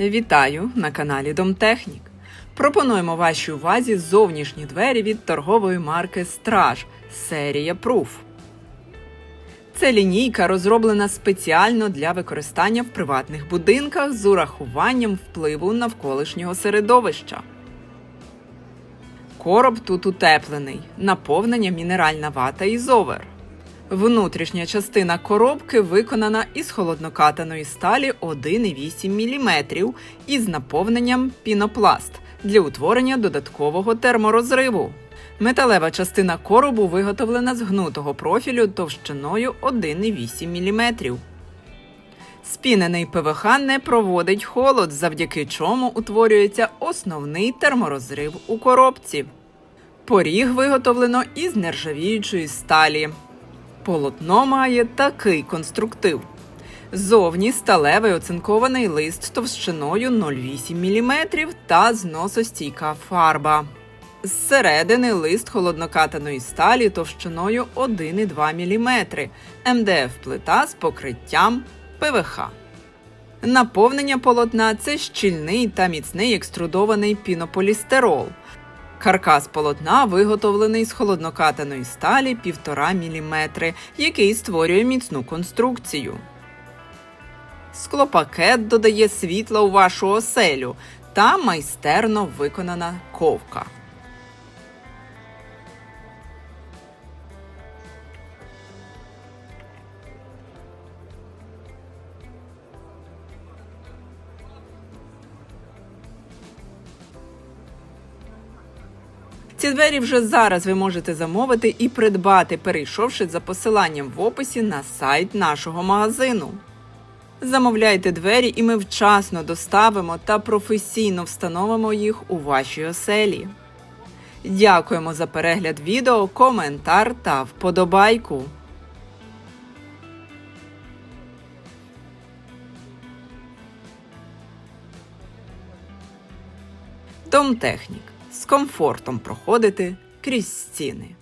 Вітаю на каналі Домтехнік. Пропонуємо вашій увазі зовнішні двері від торгової марки Страж серія Proof. Це лінійка розроблена спеціально для використання в приватних будинках з урахуванням впливу навколишнього середовища. Короб тут утеплений, наповнення мінеральна вата ізовер. Внутрішня частина коробки виконана із холоднокатаної сталі 1,8 мм із наповненням пінопласт для утворення додаткового терморозриву. Металева частина коробу виготовлена з гнутого профілю товщиною 1,8 мм. Спінений ПВХ не проводить холод, завдяки чому утворюється основний терморозрив у коробці. Поріг виготовлено із нержавіючої сталі. Полотно має такий конструктив. Зовні сталевий оцинкований лист товщиною 0,8 мм та зносостійка фарба. Зсередини лист холоднокатаної сталі товщиною 1,2 мм, МДФ плита з покриттям ПВХ. Наповнення полотна це щільний та міцний екструдований пінополістирол. Каркас полотна виготовлений з холоднокатаної сталі 1,5 мм, який створює міцну конструкцію. Склопакет додає світла у вашу оселю та майстерно виконана ковка. Ці двері вже зараз ви можете замовити і придбати, перейшовши за посиланням в описі на сайт нашого магазину. Замовляйте двері, і ми вчасно доставимо та професійно встановимо їх у вашій оселі. Дякуємо за перегляд відео, коментар та вподобайку. Домтехнік з комфортом проходити крізь стіни.